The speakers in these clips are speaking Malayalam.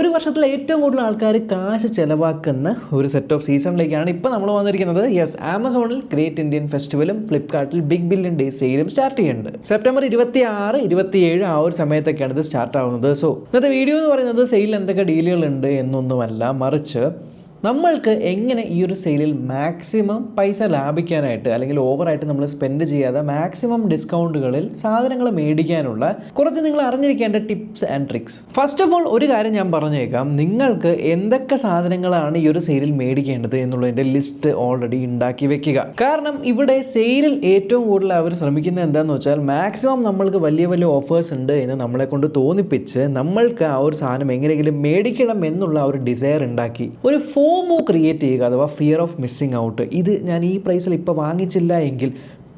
ഒരു വർഷത്തിൽ ഏറ്റവും കൂടുതൽ ആൾക്കാർ കാശ് ചിലവാക്കുന്ന ഒരു സെറ്റ് ഓഫ് സീസണിലേക്കാണ് ഇപ്പോൾ നമ്മൾ വന്നിരിക്കുന്നത്. യെസ് ആമസോണിൽ ഗ്രേറ്റ് ഇന്ത്യൻ ഫെസ്റ്റിവലും ഫ്ലിപ്കാർട്ടിൽ ബിഗ് ബില്യൺ ഡേ സെയിലും സ്റ്റാർട്ട് ചെയ്യുന്നുണ്ട്. സെപ്റ്റംബർ ഇരുപത്തി ആറ് ഇരുപത്തിയേഴ് ആ ഒരു സമയത്തൊക്കെയാണ് ഇത് സ്റ്റാർട്ട് ആവുന്നത്. സോ ഇന്നത്തെ വീഡിയോ എന്ന് പറയുന്നത് സെയിലിൽ എന്തൊക്കെ ഡീലുകളുണ്ട് എന്നൊന്നുമല്ല. മറിച്ച് നമ്മൾക്ക് എങ്ങനെ ഈ ഒരു സെയിലിൽ മാക്സിമം പൈസ ലാഭിക്കാനായിട്ട് അല്ലെങ്കിൽ ഓവറായിട്ട് നമ്മൾ സ്പെൻഡ് ചെയ്യാതെ മാക്സിമം ഡിസ്കൗണ്ടുകളിൽ സാധനങ്ങൾ മേടിക്കാനുള്ള കുറച്ച് നിങ്ങൾ അറിഞ്ഞിരിക്കേണ്ട tips and tricks first of all ഒരു കാര്യം ഞാൻ പറഞ്ഞേക്കാം. നിങ്ങൾക്ക് എന്തൊക്കെ സാധനങ്ങളാണ് ഈ ഒരു സെയിലിൽ മേടിക്കേണ്ടത് എന്നുള്ളതിന്റെ ലിസ്റ്റ് ഓൾറെഡി ഉണ്ടാക്കി വെക്കുക. കാരണം ഇവിടെ സെയിലിൽ ഏറ്റവും കൂടുതൽ അവർ ശ്രമിക്കുന്നത് എന്താണെന്ന് വെച്ചാൽ മാക്സിമം നമ്മൾക്ക് വലിയ വലിയ ഓഫേഴ്സ് ഉണ്ട് എന്ന് നമ്മളെ കൊണ്ട് തോന്നിപ്പിച്ച് നമ്മൾക്ക് ആ ഒരു സാധനം എങ്ങനെയെങ്കിലും മേടിക്കണം എന്നുള്ള ഒരു ഡിസയർ ഉണ്ടാക്കി. ഒരു ഫോമോ ക്രിയേറ്റ് ചെയ്യുക അഥവാ ഫിയർ ഓഫ് മിസ്സിങ് ഔട്ട് ഇത് ഞാൻ ഈ പ്രൈസിൽ ഇപ്പോൾ വാങ്ങിച്ചില്ല എങ്കിൽ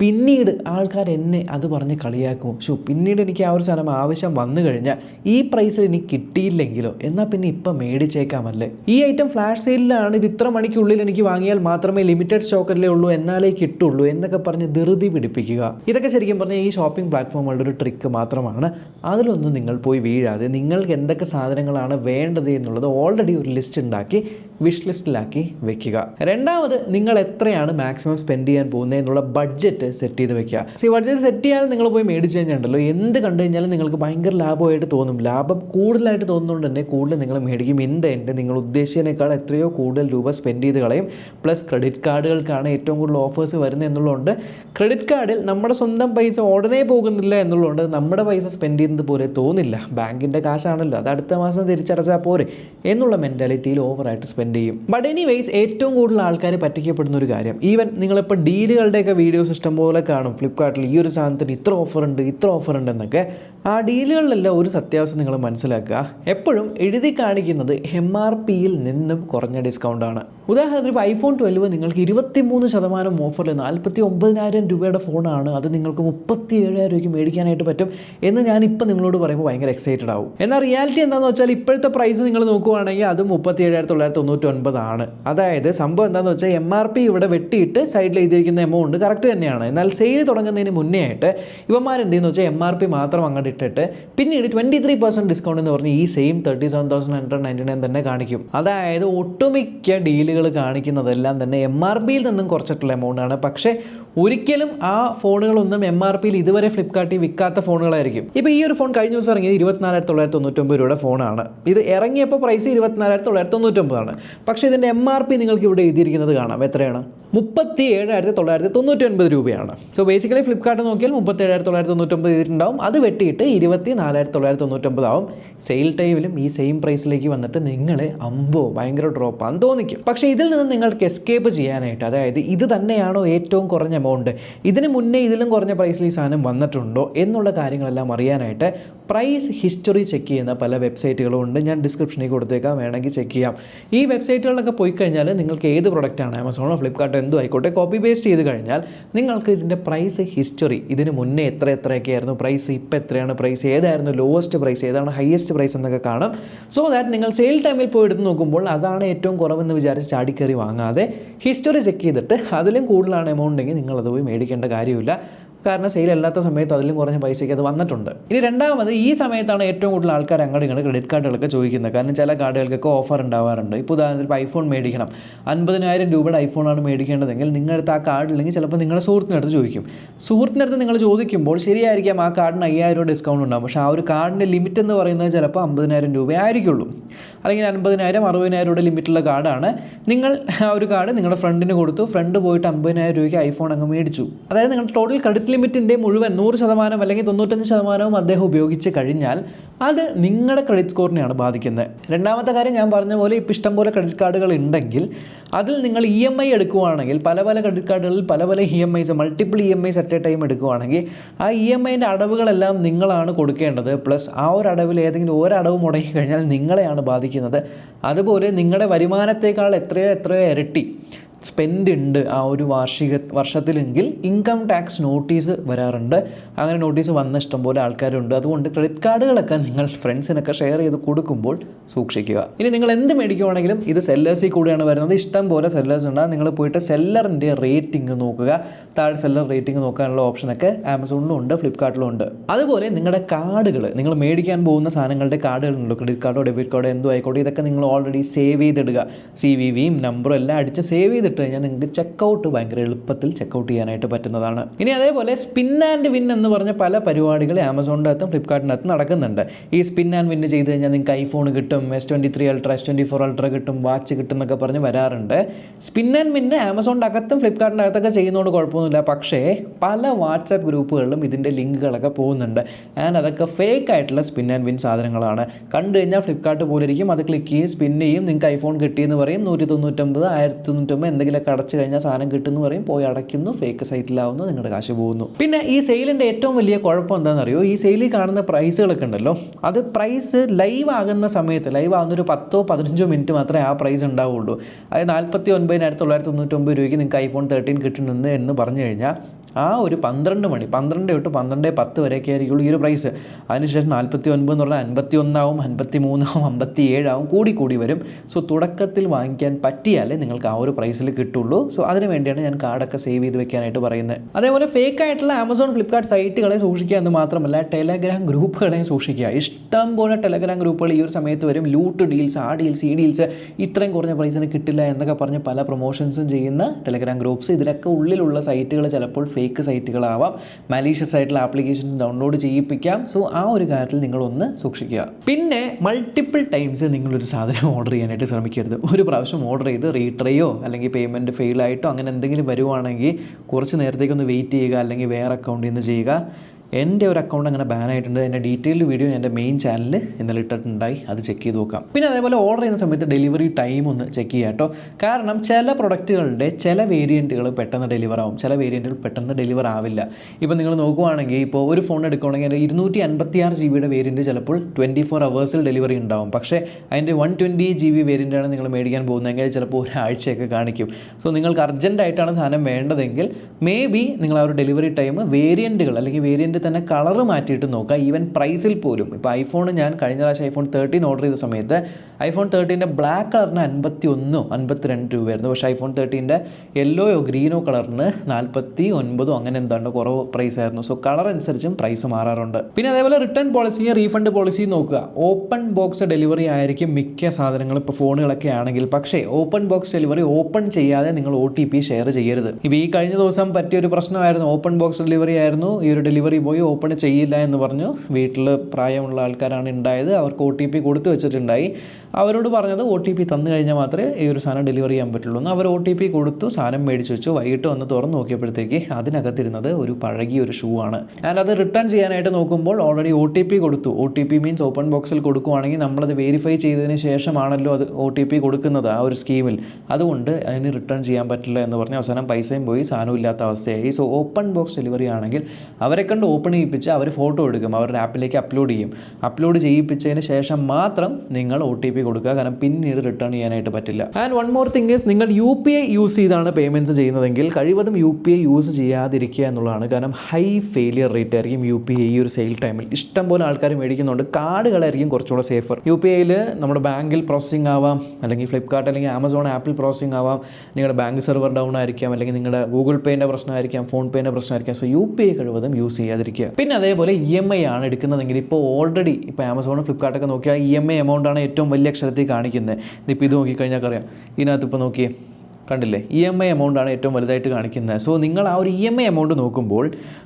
പിന്നീട് ആൾക്കാർ എന്നെ അത് പറഞ്ഞ് കളിയാക്കും. ഷോ പിന്നീട് എനിക്ക് ആ ഒരു സാധനം ആവശ്യം വന്നു കഴിഞ്ഞാൽ ഈ പ്രൈസിൽ എനിക്ക് കിട്ടിയില്ലെങ്കിലോ? എന്നാൽ പിന്നെ ഇപ്പം മേടിച്ചേക്കാമല്ലേ? ഈ ഐറ്റം ഫ്ലാഷ് സെയിലിലാണ് ഇത് ഇത്ര മണിക്കുള്ളിൽ എനിക്ക് വാങ്ങിയാൽ മാത്രമേ ലിമിറ്റഡ് സ്റ്റോക്കല്ലേ ഉള്ളൂ എന്നാലേ കിട്ടുള്ളൂ എന്നൊക്കെ പറഞ്ഞ് ധൃതി പിടിപ്പിക്കുക. ഇതൊക്കെ ശരിക്കും പറഞ്ഞാൽ ഈ ഷോപ്പിംഗ് പ്ലാറ്റ്ഫോമുകളുടെ ഒരു ട്രിക്ക് മാത്രമാണ്. അതിലൊന്നും നിങ്ങൾ പോയി വീഴാതെ നിങ്ങൾക്ക് എന്തൊക്കെ സാധനങ്ങളാണ് വേണ്ടത് എന്നുള്ളത് ഓൾറെഡി ഒരു ലിസ്റ്റ് ഉണ്ടാക്കി വിഷ് ലിസ്റ്റിലാക്കി വെക്കുക. രണ്ടാമത് നിങ്ങൾ എത്രയാണ് മാക്സിമം സ്പെൻഡ് ചെയ്യാൻ പോകുന്നത് എന്നുള്ള ബഡ്ജറ്റ് സെറ്റ് ചെയ്ത് വെക്കുക. സി ബഡ്ജറ്റ് സെറ്റ് ചെയ്യാതെ നിങ്ങൾ പോയി മേടിച്ച് കഴിഞ്ഞാൽ എന്ത് കണ്ടു കഴിഞ്ഞാലും നിങ്ങൾക്ക് ഭയങ്കര ലാഭമായിട്ട് തോന്നും. ലാഭം കൂടുതലായിട്ട് തോന്നുന്നതുകൊണ്ട് തന്നെ കൂടുതൽ നിങ്ങൾ മേടിക്കും. എന്ത് എന്റെ നിങ്ങൾ ഉദ്ദേശിച്ചതിനേക്കാൾ എത്രയോ കൂടുതൽ രൂപ സ്പെൻഡ് ചെയ്ത് കളയും. പ്ലസ് ക്രെഡിറ്റ് കാർഡുകൾക്കാണ് ഏറ്റവും കൂടുതൽ ഓഫേഴ്സ് വരുന്നത് എന്നുള്ളതുകൊണ്ട് ക്രെഡിറ്റ് കാർഡിൽ നമ്മുടെ സ്വന്തം പൈസ ഉടനെ പോകുന്നില്ല എന്നുള്ളതുകൊണ്ട് നമ്മുടെ പൈസ സ്പെൻഡ് ചെയ്യുന്നത് പോലെ തോന്നില്ല. ബാങ്കിന്റെ കാശാണല്ലോ അത് അടുത്ത മാസം തിരിച്ചടച്ചാൽ പോരെ എന്നുള്ള മെന്റാലിറ്റിയിൽ ഓവറായിട്ട് സ്പെൻഡ് ചെയ്യും. ബട്ട് എനിവേസ് ഏറ്റവും കൂടുതൽ ആൾക്കാർ പറ്റിക്കപ്പെടുന്ന ഒരു കാര്യം. ഈവൻ നിങ്ങളിപ്പോൾ ഡീലുകളുടെയൊക്കെ വീഡിയോസ് ഇഷ്ടംപോലെ കാണും. ഫ്ലിപ്കാർട്ടിൽ ഈ ഒരു സാധനത്തിന് ഇത്ര ഓഫറുണ്ട് ഇത്ര ഓഫറുണ്ട് എന്നൊക്കെ ആ ഡീലുകളിലെല്ലാം ഒരു സത്യാവശ്യം നിങ്ങൾ മനസ്സിലാക്കുക. എപ്പോഴും എഴുതി കാണിക്കുന്നത് എം ആർ പിയിൽ നിന്നും കുറഞ്ഞ ഡിസ്കൗണ്ടാണ് ഉദാഹരണത്തിന് ഇപ്പോൾ ഐഫോൺ ട്വൽവ് നിങ്ങൾക്ക് ഇരുപത്തി മൂന്ന് ശതമാനം ഓഫറിൽ നാൽപ്പത്തി ഒമ്പതിനായിരം രൂപയുടെ ഫോണാണ് അത് നിങ്ങൾക്ക് മുപ്പത്തി ഏഴായിരം രൂപയ്ക്ക് മേടിക്കാനായിട്ട് പറ്റും എന്ന് ഞാൻ ഇപ്പം നിങ്ങളോട് പറയുമ്പോൾ ഭയങ്കര എക്സൈറ്റഡ് ആവും. എന്നാൽ റിയാലിറ്റി എന്താണെന്ന് വെച്ചാൽ ഇപ്പോഴത്തെ പ്രൈസ് നിങ്ങൾ നോക്കുകയാണെങ്കിൽ അത് മുപ്പത്തി ഏഴായിരത്തി തൊള്ളായിരത്തി തൊണ്ണൂറ്റി ഒൻപതാണ് അതായത് സംഭവം എന്താണെന്ന് വെച്ചാൽ എം ആർ പി ഇവിടെ വെട്ടിയിട്ട് സൈഡിൽ എഴുതിയിരിക്കുന്ന എമൗണ്ട് കറക്റ്റ് തന്നെയാണ്. എന്നാൽ സെയിൽ തുടങ്ങുന്നതിന് മുന്നേ ആയിട്ട് ഇവന്മാർ എന്ത് ചെയ്യുന്നു വെച്ചാൽ എം ആർ പി മാത്രം അങ്ങോട്ട് ഇട്ടിട്ട് പിന്നീട് ട്വന്റി ത്രീ പെർസെന്റ് ഡിസ്കൗണ്ട് എന്ന് പറഞ്ഞ് ഈ same thirty seven thousand hundred ninety nine തന്നെ കാണിക്കും. അതായത് ഒട്ടുമിക്ക ഡീലുകൾ കാണിക്കുന്നതെല്ലാം തന്നെ എം ആർ പിയിൽ നിന്നും കുറച്ചിട്ടുള്ള എമൗണ്ട് ആണ്. പക്ഷേ ഒരിക്കലും ആ ഫോണുകളൊന്നും എം ആർ പിയിൽ ഇതുവരെ ഫ്ലിപ്കാർട്ടിൽ വിൽക്കാത്ത ഫോണുകളായിരിക്കും. ഇപ്പോൾ ഈ ഒരു ഫോൺ കഴിഞ്ഞ ദിവസം ഇറങ്ങിയത് ഇരുപത്തിനാലായിരത്തി തൊള്ളായിരത്തി തൊണ്ണൂറ്റൊമ്പത് രൂപയുടെ ഫോണാണ്. ഇത് ഇറങ്ങിയപ്പോൾ പ്രൈസ് ഇരുപത്തിനാലായിരത്തി തൊള്ളായിരത്തി തൊണ്ണൂറ്റൊമ്പതാണ് പക്ഷേ ഇതിന്റെ എം ആർ പി നിങ്ങൾക്ക് ഇവിടെ എഴുതിയിരിക്കുന്നത് കാണാം. എത്രയാണ്? മുപ്പത്തി ഏഴായിരത്തി തൊള്ളായിരത്തി തൊണ്ണൂറ്റൊൻപത് രൂപയാണ്. സോ ബേസിക്കലി ഫ്ലിപ്കാർട്ട് നോക്കിയാൽ മുപ്പത്തി ഏഴായിരത്തി തൊള്ളായിരത്തി തൊണ്ണൂറ്റൊമ്പത് ചെയ്തിട്ടുണ്ടാവും അത് വെട്ടിയിട്ട് ഇരുപത്തി നാലായിരത്തി തൊള്ളായിരത്തി തൊണ്ണൂറ്റൊമ്പത് ആവും സെയിൽ ടൈമിലും ഈ സെയിം പ്രൈസിലേക്ക് വന്നിട്ട് നിങ്ങളെ അമ്പോ ഭയങ്കര ഡ്രോപ്പാന്ന് തോന്നിക്കും. പക്ഷേ ഇതിൽ നിന്ന് നിങ്ങൾക്ക് എസ്കേപ്പ് ചെയ്യാനായിട്ട് അതായത് ഇത് തന്നെയാണോ ഏറ്റവും കുറഞ്ഞ എമൗണ്ട് ഇതിന് മുന്നേ ഇതിലും കുറഞ്ഞ പ്രൈസിൽ ഈ സാധനം വന്നിട്ടുണ്ടോ എന്നുള്ള കാര്യങ്ങളെല്ലാം അറിയാനായിട്ട് പ്രൈസ് ഹിസ്റ്ററി ചെക്ക് ചെയ്യുന്ന പല വെബ്സൈറ്റുകളും ഉണ്ട്. ഞാൻ ഡിസ്ക്രിപ്ഷനിൽ കൊടുത്തേക്കാം. വേണമെങ്കിൽ ചെക്ക് ചെയ്യാം. ഈ വെബ്സൈറ്റുകളിലൊക്കെ പോയി കഴിഞ്ഞാൽ നിങ്ങൾക്ക് ഏത് പ്രൊഡക്റ്റാണ് ആമസോണോ ഫ്ലിപ്കാർട്ടോ എന്തോ ആയിക്കോട്ടെ കോപ്പി പേസ്റ്റ് ചെയ്ത് കഴിഞ്ഞാൽ നിങ്ങൾക്ക് ഇതിന്റെ പ്രൈസ് ഹിസ്റ്ററി ഇതിന് മുന്നേ എത്ര എത്രയൊക്കെ ആയിരുന്നു പ്രൈസ് ഇപ്പോൾ എത്രയാണ് പ്രൈസ് ഏതായിരുന്നു ലോവസ്റ്റ് പ്രൈസ് ഏതാണ് ഹയസ്റ്റ് പ്രൈസ് എന്നൊക്കെ കാണും. സോ ദാറ്റ് നിങ്ങൾ സെയിൽ ടൈമിൽ പോയി എടുത്ത് നോക്കുമ്പോൾ അതാണ് ഏറ്റവും കുറവെന്ന് വിചാരിച്ച് ചാടിക്കറി വാങ്ങാതെ ഹിസ്റ്ററി ചെക്ക് ചെയ്തിട്ട് അതിലും കൂടുതലാണ് എമൗണ്ട് നിങ്ങൾ അത് പോയി മേടിക്കേണ്ട കാര്യമില്ല കാരണം സെയിൽ അല്ലാത്ത സമയത്ത് അതിലും കുറഞ്ഞ പൈസയ്ക്ക് അത് വന്നിട്ടുണ്ട്. ഇനി രണ്ടാമത് ഈ സമയത്താണ് ഏറ്റവും കൂടുതൽ ആൾക്കാർ അങ്ങോട്ട് ഇങ്ങോട്ട് ക്രെഡിറ്റ് കാർഡുകളൊക്കെ ചോദിക്കുന്നത്. കാരണം ചില കാർഡുകൾക്കൊക്കെ ഓഫർ ഉണ്ടാവാറുണ്ട്. ഇപ്പോൾ ഉദാഹരണത്തിന് ഇപ്പോൾ ഐഫോൺ മേടിക്കണം. അൻപതിനായിരം രൂപയുടെ ഐഫോണാണ് മേടിക്കേണ്ടതെങ്കിൽ നിങ്ങളുടെ ആ കാർഡ് ഇല്ലെങ്കിൽ ചിലപ്പോൾ നിങ്ങളുടെ സുഹൃത്തിനടുത്ത് ചോദിക്കും. സുഹൃത്തിനടുത്ത് നിങ്ങൾ ചോദിക്കുമ്പോൾ ശരിയായിരിക്കാം ആ കാർഡിന് അയ്യായിരം രൂപ ഡിസ്കൗണ്ട് ഉണ്ടാകും പക്ഷേ ആ ഒരു കാർഡിന്റെ ലിമിറ്റ് എന്ന് പറയുന്നത് ചിലപ്പോൾ അമ്പതിനായിരം രൂപ ആയിരിക്കുള്ളൂ. അല്ലെങ്കിൽ അൻപതിനായിരം അറുപതിനായിരം രൂപയുടെ ലിമിറ്റുള്ള കാർഡാണ് നിങ്ങൾ ആ ഒരു കാർഡ് നിങ്ങളുടെ ഫ്രണ്ടിന് കൊടുത്തു. ഫ്രണ്ട് പോയിട്ട് അമ്പതിനായിരം രൂപയ്ക്ക് ഐഫോൺ അങ്ങ് മേടിച്ചു. അതായത് നിങ്ങളുടെ ടോട്ടൽ ക്രെഡിറ്റ് ലിമിറ്റിന്റെ മുഴുവൻ നൂറ് ശതമാനം അല്ലെങ്കിൽ തൊണ്ണൂറ്റഞ്ച് ശതമാനവും അദ്ദേഹം ഉപയോഗിച്ച് കഴിഞ്ഞാൽ അത് നിങ്ങളുടെ ക്രെഡിറ്റ് സ്കോറിനെയാണ് ബാധിക്കുന്നത്. രണ്ടാമത്തെ കാര്യം ഞാൻ പറഞ്ഞ പോലെ ഇപ്പോൾ ഇഷ്ടം പോലെ ക്രെഡിറ്റ് കാർഡുകൾ ഉണ്ടെങ്കിൽ അതിൽ നിങ്ങൾ ഇ എം ഐ എടുക്കുവാണെങ്കിൽ പല പല ക്രെഡിറ്റ് കാർഡുകളിൽ പല പല E M Is multiple E M Is at a time എടുക്കുവാണെങ്കിൽ ആ ഇ എം ഐന്റെ അടവുകളെല്ലാം നിങ്ങളാണ് കൊടുക്കേണ്ടത്. പ്ലസ് ആ ഒരു അടവിൽ ഏതെങ്കിലും ഒരടവ് മുടങ്ങി കഴിഞ്ഞാൽ നിങ്ങളെയാണ് ബാധിക്കുന്നത്. അതുപോലെ നിങ്ങളുടെ വരുമാനത്തേക്കാൾ എത്രയോ എത്രയോ ഇരട്ടി സ്പെൻഡ് ഉണ്ട് ആ ഒരു വാർഷിക വർഷത്തിലെങ്കിൽ ഇൻകം ടാക്സ് നോട്ടീസ് വരാറുണ്ട്. അങ്ങനെ നോട്ടീസ് വന്ന ഇഷ്ടംപോലെ ആൾക്കാരുണ്ട്. അതുകൊണ്ട് ക്രെഡിറ്റ് കാർഡുകളൊക്കെ നിങ്ങൾ ഫ്രണ്ട്സിനൊക്കെ ഷെയർ ചെയ്ത് കൊടുക്കുമ്പോൾ സൂക്ഷിക്കുക. ഇനി നിങ്ങൾ എന്ത് മേടിക്കുവാണെങ്കിലും ഇത് സെല്ലേഴ്സിൽ കൂടെയാണ് വരുന്നത്. ഇഷ്ടം പോലെ സെല്ലേഴ്സ് ഉണ്ടാകും നിങ്ങൾ പോയിട്ട് സെല്ലറിന്റെ റേറ്റിംഗ് നോക്കുക. താഴെ സെല്ലർ റേറ്റിംഗ് നോക്കാനുള്ള ഓപ്ഷനൊക്കെ ആമസോണിലും ഉണ്ട് ഫ്ലിപ്കാർട്ടിലും ഉണ്ട്. അതുപോലെ നിങ്ങളുടെ കാർഡുകൾ നിങ്ങൾ മേടിക്കാൻ പോകുന്ന സാധനങ്ങളുടെ കാർഡുകൾ ഉണ്ടല്ലോ ക്രെഡിറ്റ് കാർഡോ ഡെബിറ്റ് കാർഡോ എന്തോ ആയിക്കോട്ടെ. ഇതൊക്കെ നിങ്ങൾ ഓൾറെഡി സേവ് ചെയ്തിടുക. സി വി വിയും നമ്പറും എല്ലാം അടിച്ച് സേവ് ചെയ്തിട്ട് കഴിഞ്ഞാൽ നിങ്ങൾക്ക് ചെക്കൗട്ട് ഭയങ്കര എളുപ്പത്തിൽ ചെക്കൗട്ട് ചെയ്യാനായിട്ട് പറ്റുന്നതാണ്. ഇനി അതേപോലെ സ്പിൻ ആൻഡ് വിൻ എന്ന് പറഞ്ഞ പല പരിപാടികൾ ആമസോണിന്റെ അകത്തും ഫ്ലിപ്കാർട്ടിന്റെ അകത്തും നടക്കുന്നുണ്ട്. ഈ സ്പിൻ ആൻഡ് വിൻ ചെയ്ത് കഴിഞ്ഞാൽ നിങ്ങൾക്ക് ഐഫോൺ കിട്ടും S twenty three Ultra S twenty four Ultra കിട്ടും വാച്ച് കിട്ടും എന്നൊക്കെ പറഞ്ഞ് വരാറുണ്ട്. സ്പിൻ ആൻഡ് വിൻ ആമസോണിന്റെ അകത്തും ഫ്ലിപ്കാർട്ടിന്റെ അകത്തൊക്കെ ചെയ്യുന്നതുകൊണ്ട് കുഴപ്പമൊന്നുമില്ല. പക്ഷേ പല വാട്സാപ്പ് ഗ്രൂപ്പുകളിലും ഇതിന്റെ ലിങ്കുകളൊക്കെ പോകുന്നുണ്ട്. ആൻഡ് അതൊക്കെ ഫേക്ക് ആയിട്ടുള്ള സ്പിൻ ആൻഡ് വിൻ സാധനങ്ങളാണ്. കണ്ടു കഴിഞ്ഞാൽ ഫ്ലിപ്കാർട്ട് പോലെ ഇരിക്കും അത് ക്ലിക്ക് ചെയ്യും സ്പിൻ ചെയ്യും. നിങ്ങൾക്ക് ഐഫോൺ കിട്ടിയെന്ന് പറയും. നൂറ്റി തൊണ്ണൂറ്റൊമ്പത് ആയിരത്തി തൊണ്ണൂറ്റൊമ്പത് എന്തെങ്കിലുമൊക്കെ അടച്ചു കഴിഞ്ഞാൽ സാധനം കിട്ടുന്നു പറയും പോയി അടയ്ക്കുന്നു ഫേക്ക് സൈറ്റിലാവുന്നു നിങ്ങളുടെ കാശ് പോകുന്നു. പിന്നെ ഈ സെയിലിന്റെ ഏറ്റവും വലിയ കുഴപ്പം എന്താണെന്നറിയോ? ഈ സെയിലിൽ കാണുന്ന പ്രൈസുകളൊക്കെ ഉണ്ടല്ലോ. അത് പ്രൈസ് ലൈവ് ആകുന്ന സമയത്ത് ലൈവ് ആകുന്ന ഒരു പത്തോ പതിനഞ്ചോ മിനിറ്റ് മാത്രമേ ആ പ്രൈസ് ഉണ്ടാവുള്ളൂ. അതായത് നാൽപ്പത്തി ഒൻപതിനായിരത്തി തൊള്ളായിരത്തി തൊണ്ണൂറ്റൊമ്പത് രൂപയ്ക്ക് നിങ്ങൾക്ക് ഐഫോൺ തേർട്ടീൻ കിട്ടുന്നുണ്ട് എന്ന് പറഞ്ഞു കഴിഞ്ഞാൽ ആ ഒരു പന്ത്രണ്ട് മണി പന്ത്രണ്ട് തൊട്ട് പന്ത്രണ്ട് പത്ത് വരെയൊക്കെ ആയിരിക്കുള്ളൂ ഈ ഒരു പ്രൈസ് അതിനുശേഷം നാൽപ്പത്തി ഒൻപത് എന്ന് പറഞ്ഞാൽ അൻപത്തി ഒന്നാവും അൻപത്തി മൂന്നാവും അമ്പത്തി ഏഴാവും കൂടി കൂടി വരും. സോ തുടക്കത്തിൽ വാങ്ങിക്കാൻ പറ്റിയാലേ നിങ്ങൾക്ക് ആ ഒരു പ്രൈസിൽ കിട്ടുള്ളൂ. സോ അതിന് വേണ്ടിയാണ് ഞാൻ കാർഡൊക്കെ സേവ് ചെയ്ത് വെക്കാനായിട്ട് പറയുന്നത്. അതേപോലെ ഫേക്ക് ആയിട്ടുള്ള ആമസോൺ ഫ്ലിപ്കാർട്ട് സൈറ്റുകളെ സൂക്ഷിക്കുക എന്ന് മാത്രമല്ല ടെലഗ്രാം ഗ്രൂപ്പുകളെ സൂക്ഷിക്കുക. ഇഷ്ടം പോലെ ടെലഗ്രാം ഗ്രൂപ്പുകൾ ഈ ഒരു സമയത്ത് വരും. ലൂട്ട് ഡീൽസ് ആ ഡീൽസ് ഈ ഡീൽസ് ഇത്രയും കുറഞ്ഞ പ്രൈസിന് കിട്ടില്ല എന്നൊക്കെ പറഞ്ഞ് പല പ്രൊമോഷൻസും ചെയ്യുന്ന ടെലഗ്രാം ഗ്രൂപ്പ്സ് ഇതിലൊക്കെ ഉള്ളിലുള്ള സൈറ്റുകൾ ചിലപ്പോൾ സൈറ്റുകളാവാം മലീഷ്യസ് ആയിട്ടുള്ള ആപ്ലിക്കേഷൻസ് ഡൗൺലോഡ് ചെയ്യിപ്പിക്കാം. സോ ആ ഒരു കാര്യത്തിൽ നിങ്ങളൊന്ന് സൂക്ഷിക്കുക. പിന്നെ മൾട്ടിപ്പിൾ ടൈംസ് നിങ്ങളൊരു സാധനം ഓർഡർ ചെയ്യാനായിട്ട് ശ്രമിക്കരുത്. ഒരു പ്രാവശ്യം ഓർഡർ ചെയ്ത് റീട്രയോ അല്ലെങ്കിൽ പേയ്മെന്റ് ഫെയിലായിട്ടോ അങ്ങനെ എന്തെങ്കിലും വരുവാണെങ്കിൽ കുറച്ച് നേരത്തേക്കൊന്ന് വെയിറ്റ് ചെയ്യുക അല്ലെങ്കിൽ വേറെ അക്കൗണ്ടിൽ നിന്ന് ചെയ്യുക. എന്റെ ഒരു അക്കൗണ്ട് അങ്ങനെ ബാൻ ആയിട്ടുണ്ട്. എന്റെ ഡീറ്റെയിൽഡ് വീഡിയോ എന്റെ മെയിൻ ചാനലിൽ ഇന്നലെ ഇട്ടിട്ടുണ്ടായി. അത് ചെക്ക് ചെയ്ത് നോക്കാം. പിന്നെ അതേപോലെ ഓർഡർ ചെയ്യുന്ന സമയത്ത് ഡെലിവറി ടൈം ഒന്ന് ചെക്ക് ചെയ്യുക കേട്ടോ. കാരണം ചില പ്രൊഡക്റ്റുകളുടെ ചില വേരിയന്റുകൾ പെട്ടെന്ന് ഡെലിവർ ആവും. ചില വേരിയന്റുകൾ പെട്ടെന്ന് ഡെലിവർ ആവില്ല. ഇപ്പോൾ നിങ്ങൾ നോക്കുവാണെങ്കിൽ ഇപ്പോൾ ഒരു ഫോൺ എടുക്കുകയാണെങ്കിൽ അതിന്റെ ഇരുന്നൂറ്റി അൻപത്തി ആറ് ജി ബിയുടെ വേരിയന്റ് ചിലപ്പോൾ ട്വന്റി ഫോർ അവേഴ്സിൽ ഡെലിവറി ഉണ്ടാവും. പക്ഷേ അതിന്റെ വൺ ട്വന്റി ജി ബി വേരിയന്റാണ് നിങ്ങൾ മേടിക്കാൻ പോകുന്നതെങ്കിൽ ചിലപ്പോൾ ഒരാഴ്ചയൊക്കെ കാണിക്കും. സോ നിങ്ങൾക്ക് അർജന്റായിട്ടാണ് സാധനം വേണ്ടതെങ്കിൽ മേ ബി നിങ്ങൾ ആ ഒരു ഡെലിവറി ടൈം വേരിയന്റുകൾ അല്ലെങ്കിൽ വേരിയന്റ് തന്നെ കളർ മാറ്റിയിട്ട് നോക്കുക. ഈവൻ പ്രൈസിൽ പോലും. ഇപ്പോൾ ഐഫോൺ ഞാൻ കഴിഞ്ഞ പ്രാവശ്യം ഐഫോൺ തേർട്ടീൻ ഓർഡർ ചെയ്ത സമയത്ത് ഐഫോൺ തേർട്ടീന്റെ ബ്ലാക്ക് കളറിന് അൻപത്തി ഒന്നോ അൻപത്തിരണ്ട് രൂപയായിരുന്നു. പക്ഷേ ഐഫോൺ തേർട്ടീന്റെ യെല്ലോയോ ഗ്രീനോ കളറിന് നാൽപ്പത്തി ഒൻപതോ അങ്ങനെ എന്താണ്ടോ കുറവ് പ്രൈസ് ആയിരുന്നു. സോ കളർ അനുസരിച്ചും പ്രൈസ് മാറാറുണ്ട്. പിന്നെ അതേപോലെ റിട്ടേൺ പോളിസിയും റീഫണ്ട് പോളിസിയും നോക്കുക. ഓപ്പൺ ബോക്സ് ഡെലിവറി ആയിരിക്കും മിക്ക സാധനങ്ങളും ഇപ്പോൾ ഫോണുകളൊക്കെ ആണെങ്കിൽ. പക്ഷേ ഓപ്പൺ ബോക്സ് ഡെലിവറി ഓപ്പൺ ചെയ്യാതെ നിങ്ങൾ ഒ ടി പി ഷെയർ ചെയ്യരുത്. ഇപ്പോൾ ഈ കഴിഞ്ഞ ദിവസം പറ്റിയ ഒരു പ്രശ്നമായിരുന്നു. ഓപ്പൺ ബോക്സ് ഡെലിവറി ആയിരുന്നു. ഈ ഒരു ഡെലിവറി പോയി ഓപ്പൺ ചെയ്യില്ല എന്ന് പറഞ്ഞു. വീട്ടിൽ പ്രായമുള്ള ആൾക്കാരാണ് ഉണ്ടായത്. അവർക്ക് ഒ ടി പി കൊടുത്തു വെച്ചിട്ടുണ്ടായി. അവരോട് പറഞ്ഞത് ഒ ടി പി തന്നു കഴിഞ്ഞാൽ മാത്രമേ ഈ ഒരു സാധനം ഡെലിവറി ചെയ്യാൻ പറ്റുള്ളൂ. എന്ന് അവർ ഒ ടി പി കൊടുത്തു സാധനം മേടിച്ച് വെച്ചു. വൈകിട്ട് വന്ന് തുറന്ന് നോക്കിയപ്പോഴത്തേക്ക് അതിനകത്തിരുന്നത് ഒരു പഴകിയ ഒരു ഷൂ ആണ്. ആൻഡ് അത് റിട്ടേൺ ചെയ്യാനായിട്ട് നോക്കുമ്പോൾ ഓൾറെഡി ഒ ടി പി കൊടുത്തു. O T P means open ബോക്സിൽ കൊടുക്കുവാണെങ്കിൽ നമ്മളത് വെരിഫൈ ചെയ്തതിന് ശേഷമാണല്ലോ അത് ഒ ടി പി കൊടുക്കുന്നത് ആ ഒരു സ്കീമിൽ അതുകൊണ്ട് അതിന് റിട്ടേൺ ചെയ്യാൻ പറ്റില്ല എന്ന് പറഞ്ഞ് അവസാനം പൈസയും പോയി സാധനവും ഇല്ലാത്ത അവസ്ഥയായി. സോ ഓപ്പൺ ബോക്സ് ഡെലിവറി ആണെങ്കിൽ അവരെ കണ്ട് ഓപ്പൺ ചെയ്യിപ്പിച്ച് അവർ ഫോട്ടോ എടുക്കും. അവരുടെ ആപ്പിലേക്ക് അപ്ലോഡ് ചെയ്യും. അപ്ലോഡ് ചെയ്യിപ്പിച്ചതിന് ശേഷം മാത്രം നിങ്ങൾ ഒ ടി പി കൊടുക്കുക. കാരണം പിന്നീട് റിട്ടേൺ ചെയ്യാനായിട്ട് പറ്റില്ല. And one more thing is നിങ്ങൾ യു പി ഐ യൂസ് ചെയ്താണ് പേയ്മെന്റ്സ് ചെയ്യുന്നതെങ്കിൽ കഴിവതും യു പി ഐ യൂസ് ചെയ്യാതിരിക്കുക എന്നുള്ളതാണ്. കാരണം ഹൈ ഫെയിലിയർ റേറ്റ് ആയിരിക്കും യു പി ഐ ഈ ഒരു സെയിൽ ടൈമിൽ ഇഷ്ടം പോലെ ആൾക്കാർ മേടിക്കുന്നുണ്ട്. കാർഡുകളായിരിക്കും കുറച്ചുകൂടെ സേഫർ യു പി ഐയിൽ നമ്മുടെ ബാങ്കിൽ പ്രോസസ്സിംഗ് ആവാം. അല്ലെങ്കിൽ ഫ്ലിപ്കാർട്ട് അല്ലെങ്കിൽ ആമസോൺ ആപ്പിൾ പ്രോസസ്സിംഗ് ആവാം. നിങ്ങളുടെ ബാങ്ക് സെർവർ ഡൗൺ ആയിരിക്കാം. അല്ലെങ്കിൽ നിങ്ങളുടെ ഗൂഗിൾ പേന്റെ പ്രശ്നമായിരിക്കാം. ഫോൺ പേന്റെ പ്രശ്നമായിരിക്കാം. സോ യു പി ഐ കഴിവതും യൂസ് ചെയ്യാതിരിക്കുക. പിന്നെ അതേപോലെ ഇ എം ഐ ആണ് എടുക്കുന്നതെങ്കിൽ ഇപ്പോൾ ഓൾറെഡി ഇപ്പോൾ ആമസോണും ഫ്ലിപ്കാർട്ടൊക്കെ നോക്കിയാൽ ഇ എം ഐ എമൗണ്ട് ആണ് ഏറ്റവും വലിയ അക്ഷരത്തിൽ കാണിക്കുന്നത്. ഇതിപ്പോൾ ഇത് നോക്കിക്കഴിഞ്ഞാൽ അറിയാം. ഇതിനകത്ത് ഇപ്പോൾ നോക്കിയേ. കണ്ടില്ലേ ഇ എം ഐ എമൗണ്ട് ആണ് ഏറ്റവും വലുതായിട്ട് കാണിക്കുന്നത് സോ നിങ്ങൾ ആ ഒരു ഇ എം ഐ എമൗണ്ട് നോക്കുമ്പോൾ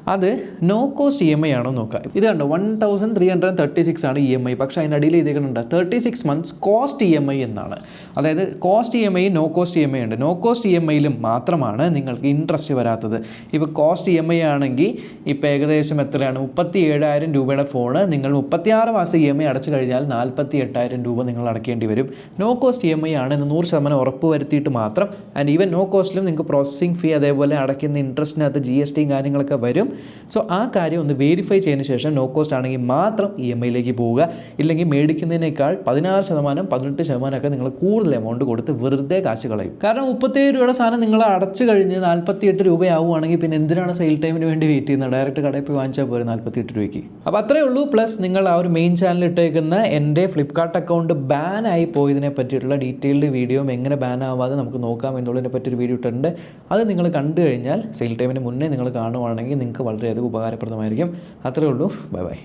അത് no cost E M I ആണോ നോക്കുക ഇത് കണ്ടോ one thousand three hundred thirty six ആണ് ഇ എം ഐ പക്ഷേ അതിന്റെ അടിയിൽ ചെയ്തേക്കുന്നുണ്ട് thirty six months cost E M I എന്നാണ് അതായത് cost E M I no cost E M I ഉണ്ട് നോ കോസ്റ്റ് ഇ എം ഐയിലും മാത്രമാണ് നിങ്ങൾക്ക് ഇൻട്രസ്റ്റ് വരാത്തത് ഇപ്പോൾ കോസ്റ്റ് ഇ എം ഐ ആണെങ്കിൽ ഇപ്പോൾ ഏകദേശം എത്രയാണ് മുപ്പത്തി ഏഴായിരം രൂപയുടെ ഫോണ് നിങ്ങൾ മുപ്പത്തിയാറ് മാസം ഇ എം ഐ അടച്ചു കഴിഞ്ഞാൽ നാൽപ്പത്തി എട്ടായിരം രൂപ നിങ്ങൾ അടക്കേണ്ടി വരും no cost E M I ആണ് എന്ന് നൂറ് ശതമാനം ഉറപ്പ് വരുത്തിയിട്ട് മാത്രം ആൻഡ് ഈവൻ നോ കോസ്റ്റിലും നിങ്ങൾക്ക് പ്രോസസ്സിംഗ് ഫീ അതേപോലെ അടയ്ക്കുന്ന ഇൻട്രസ്റ്റിനകത്ത് ജി എസ് ടിയും കാര്യങ്ങളൊക്കെ വരും. സോ ആ കാര്യം ഒന്ന് വെരിഫൈ ചെയ്തതിന് ശേഷം നോ കോസ്റ്റ് ആണെങ്കിൽ മാത്രം ഇ എം ഐയിലേക്ക് പോവുക. ഇല്ലെങ്കിൽ മേടിക്കുന്നതിനേക്കാൾ പതിനാറ് ശതമാനം പതിനെട്ട് ശതമാനമൊക്കെ നിങ്ങൾ കൂടുതൽ എമൗണ്ട് കൊടുത്ത് വെറുതെ കാശ് കളയും. കാരണം മുപ്പത്തേഴ് രൂപയുടെ സാധനം നിങ്ങൾ അടച്ചു കഴിഞ്ഞ് നാൽപ്പത്തിയെട്ട് രൂപയാവുകയാണെങ്കിൽ പിന്നെ എന്തിനാണ് സെയിൽ ടൈമിന് വേണ്ടി വെയിറ്റ് ചെയ്യുന്നത്? ഡയറക്റ്റ് കടയിൽ പോയി വാങ്ങിച്ചാൽ പോരെ നാൽപ്പത്തിയെട്ട് രൂപയ്ക്ക്? അപ്പോൾ അത്രേ ഉള്ളൂ. പ്ലസ് നിങ്ങൾ ആ ഒരു മെയിൻ ചാനൽ ഇട്ടേക്കുന്ന എന്റെ ഫ്ലിപ്കാർട്ട് അക്കൗണ്ട് ബാൻ ആയി പോയതിനെ പറ്റിയിട്ടുള്ള ഡീറ്റെയിൽഡ് വീഡിയോയും എങ്ങനെ ബാൻ ആവാതെ നമുക്ക് നോക്കാം എന്നുള്ളതിനെ പറ്റിയൊരു വീഡിയോ ഇട്ടിട്ടുണ്ട്. അത് നിങ്ങൾ കണ്ടു കഴിഞ്ഞാൽ സെയിൽ ടൈമിന് മുന്നേ നിങ്ങൾ കാണുവാണെങ്കിൽ നിങ്ങൾക്ക് വളരെയധികം ഉപകാരപ്രദമായിരിക്കും. അത്രേ ഉള്ളൂ. Bye bye